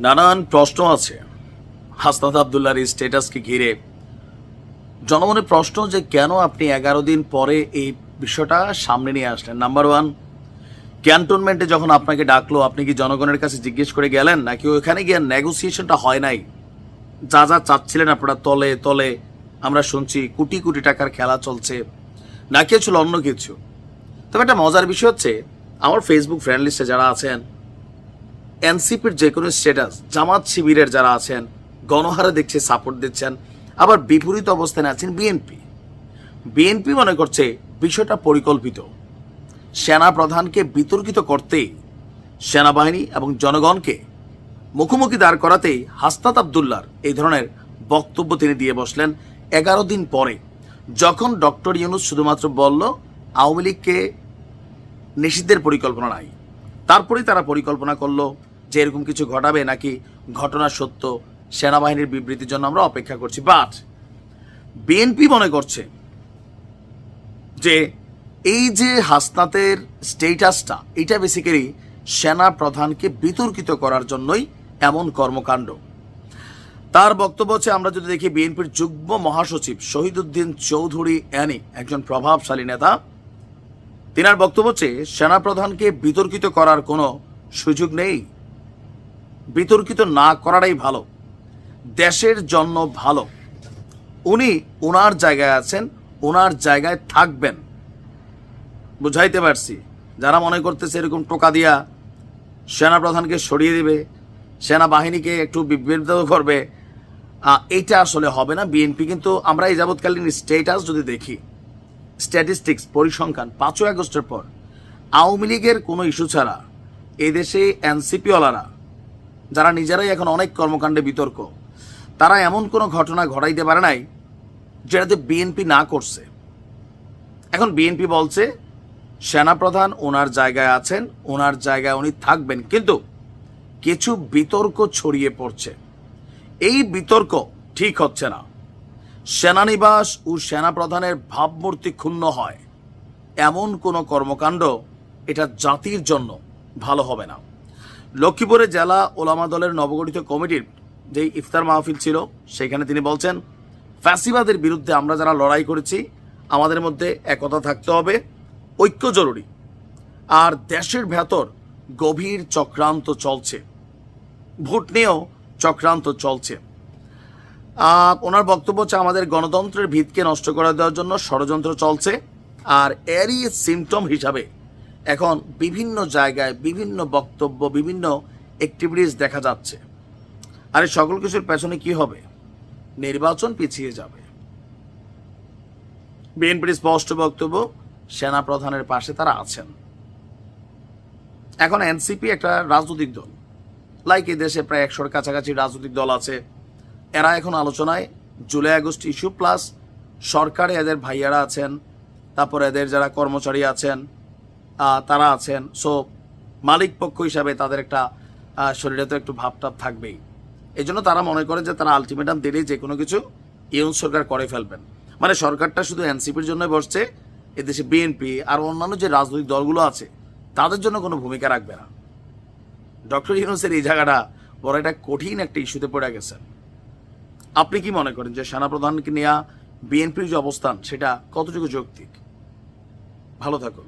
নানান প্রশ্ন আছে। হাসনাত আবদুল্লাহর এই স্টেটাসকে ঘিরে। জনমনের প্রশ্ন যে কেন আপনি এগারো দিন পরে এই বিষয়টা সামনে নিয়ে আসলেন? নাম্বার ওয়ান ক্যান্টনমেন্টে যখন আপনাকে ডাকলো, আপনি কি জনগণের কাছে জিজ্ঞেস করে গেলেন? নাকি ওখানে গিয়ে নেগোসিয়েশনটা হয় নাই? যা যা চাচ্ছিলেন আপনারা, তলে তলে, আমরা শুনছি কোটি কোটি টাকার খেলা চলছে। নাকি ছিল অন্য কিছু। তবে একটা মজার বিষয় হচ্ছে, আমার ফেসবুক ফ্রেন্ড লিস্টে যারা আছেন এনসিপির যে কোনো স্ট্যাটাস জামাত শিবিরের যারা আছেন, গণহারে দেখছে সাপোর্ট দিচ্ছেন, আবার বিপরীত অবস্থানে আছেন বিএনপি। বিএনপি মনে করছে বিষয়টা পরিকল্পিত। সেনা প্রধানকে বিতর্কিত করতে সেনাবাহিনী এবং জনগণকে মুখোমুখি দাঁড় করাতেই হাস্তাত আবদুল্লার এই ধরনের বক্তব্য তিনি দিয়ে বসলেন এগারো দিন পরে, যখন ডক্টর ইউনুস শুধুমাত্র বলল, আওয়ামী লীগকে নিষিদ্ধের পরিকল্পনা নাই। তারপরেই তারা পরিকল্পনা করল যে এরকম কিছু ঘটাবে নাকি ঘটনা সত্য সেনাবাহিনীর বিবৃতির জন্য আমরা অপেক্ষা করছি। বাট বিএনপি মনে করছে যে এই যে হাসনাতের স্টেটাসটা, এটা বেসিক্যালি সেনা প্রধানকে বিতর্কিত করার জন্যই এমন কর্মকাণ্ড। তার বক্তব্য হচ্ছে, আমরা যদি দেখি বিএনপির যুগ্ম মহাসচিব শহীদুদ্দিন চৌধুরী অ্যানি, একজন প্রভাবশালী নেতা, তিনার বক্তব্য হচ্ছে, সেনাপ্রধানকে বিতর্কিত করার কোনো সুযোগ নেই। বিতর্কিত না করাটাই ভালো। দেশের জন্য ভালো। উনি ওনার জায়গায় আছেন ওনার জায়গায় থাকবেন। বুঝাইতে পারছি। যারা মনে করতেছে এরকম টোকা দিয়া সেনাপ্রধানকে সরিয়ে দিবে, সেনাবাহিনীকে একটু বিভ্রান্ত করবে এইটা আসলে হবে না। বিএনপি কিন্তু আমরা এই যাবৎকালীন স্টেটাস যদি দেখি স্ট্যাটিস্টিক্স পরিসংখ্যান পাঁচই আগস্টের পর, আওয়ামী লীগের কোনো ইস্যু ছাড়া এদেশে এনসিপিওয়ালারা যারা নিজেরাই এখন অনেক কর্মকাণ্ডে বিতর্ক, তারা এমন কোনো ঘটনা ঘটাইতে পারে নাই যেটাতে বিএনপি না করছে। এখন বিএনপি বলছে, সেনাপ্রধান ওনার জায়গায় আছেন, ওনার জায়গায় উনি থাকবেন, কিন্তু কিছু বিতর্ক ছড়িয়ে পড়ছে। এই বিতর্ক ঠিক হচ্ছে না। সেনানিবাস ও সেনাপ্রধানের ভাবমূর্তি ক্ষুণ্ণ হয়। এমন কোনো কর্মকাণ্ড এটা জাতির জন্য ভালো হবে না। লক্ষ্মীপুরে জেলা ওলামা দলের নবগঠিত কমিটির যে ইফতার মাহফিল ছিল, সেখানে তিনি বলছেন, ফ্যাসিবাদের বিরুদ্ধে আমরা যারা লড়াই করেছি, আমাদের মধ্যে একতা থাকতে হবে, ঐক্য জরুরি। আর দেশের ভেতর গভীর চক্রান্ত চলছে। ভোট নিয়েও চক্রান্ত চলছে। ওনার বক্তব্য হচ্ছে, আমাদের গণতন্ত্রের ভিতকে নষ্ট করে দেওয়ার জন্য ষড়যন্ত্র চলছে, আর এরই সিমটম হিসাবে এখন বিভিন্ন জায়গায় বিভিন্ন বক্তব্য, বিভিন্ন অ্যাক্টিভিটিস দেখা যাচ্ছে। আর এই সকল কিছুর পেছনে কি হবে? নির্বাচন পিছিয়ে যাবে। বিএনপির স্পষ্ট বক্তব্য সেনা প্রধানের পাশে তারা আছেন। এখন এনসিপি একটা রাজনৈতিক দল। লাইক এই দেশে প্রায় একশোর কাছাকাছি রাজনৈতিক দল আছে। এরা এখন আলোচনায় জুলাই আগস্ট ইস্যু প্লাস সরকারে এদের ভাইয়ারা আছেন, তারপর এদের যারা কর্মচারী আছেন তারা আছেন। সো মালিক পক্ষ হিসাবে তাদের একটা শরীরে তো একটু ভাবটাপ থাকবেই। এই জন্য তারা মনে করে যে তারা আলটিমেটাম দিলেই যে কোনো কিছু ইউন সরকার করে ফেলবেন। মানে সরকারটা শুধু এনসিপির জন্য বসছে, এদেশে বিএনপি আর অন্যান্য যে রাজনৈতিক দলগুলো আছে, তাদের জন্য কোনো ভূমিকা রাখবে না। ডক্টর ইউনুসের এই জায়গাটা বড় একটা কঠিন একটা ইস্যুতে পড়ে গেছেন আপনি কি মনে করেন যে সেনাপ্রধানকে নেওয়া বিএনপির যে অবস্থান, সেটা কতটুকু যৌক্তিক? ভালো থাকুন।